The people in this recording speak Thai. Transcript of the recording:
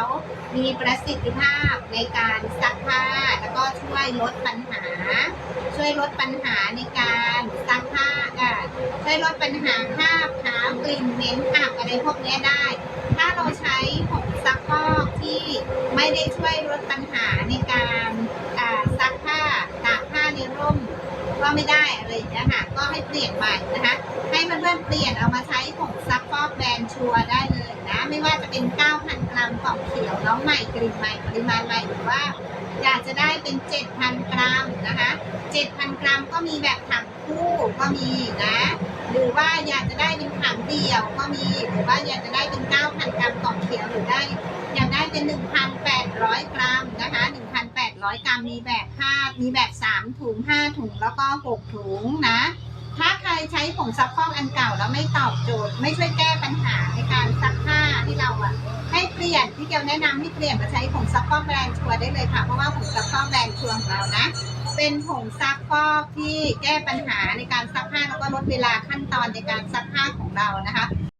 ามีประสิทธิภาพในการซักผ้า แล้วก็ช่วยลดปัญหา ช่วยลดปัญหาในการซักผ้าอะช่วยลดปัญหาคราบขาวกลิ่นเหม็นอับอะไรพวกนี้ได้ ถ้าเราใช้ผงซักฟอกที่ไม่ได้ช่วยลดปัญหาในการอ่าซักผ้าตากผ้าในร่มก็ไม่ได้อะไรอย่างเงี้ยค่ะก็ให้เปลี่ยนใหม่นะคะ ให้เพื่อนๆเปลี่ยนเอามาใช้ผงซักฟอกแบรนด์ชัวได้เลย ว่าจะเป็น9,000กรัมกล่องเขียวน้องใหม่กลิ่นใหม่ปริมาณใหม่หรือว่าอยากจะได้เป็น 7,000 กรัมนะคะ 7,000 กรัมก็มีแบบถังคู่ก็มีนะ หรือว่าอยากจะได้เป็นถังเดี่ยวก็มี หรือว่าอยากจะได้เป็น 9,000 กรัมกล่องเขียวหรือได้อยากได้เป็น 1,800 กรัมนะคะ 1,800 กรัมมีแบบ5มีแบบ 3 ถุง 5 ถุง แล้วก็ 6 ถุงนะ ถ้าใครใช้ผงซักฟอกอันเก่าแล้วไม่ตอบโจทย์ไม่ช่วยแก้ ลี่ยนพี่เกียวแนะนำให้เปลี่ยนมาใช้ผงซักฟอกแบรนด์ชัวร์ได้เลยค่ะ เพราะว่าผงซักฟอกแบรนด์ชัวร์ของเรานะ เป็นผงซักฟอกที่แก้ปัญหาในการซักผ้าแล้วก็ลดเวลาขั้นตอนในการซักผ้าของเรานะคะ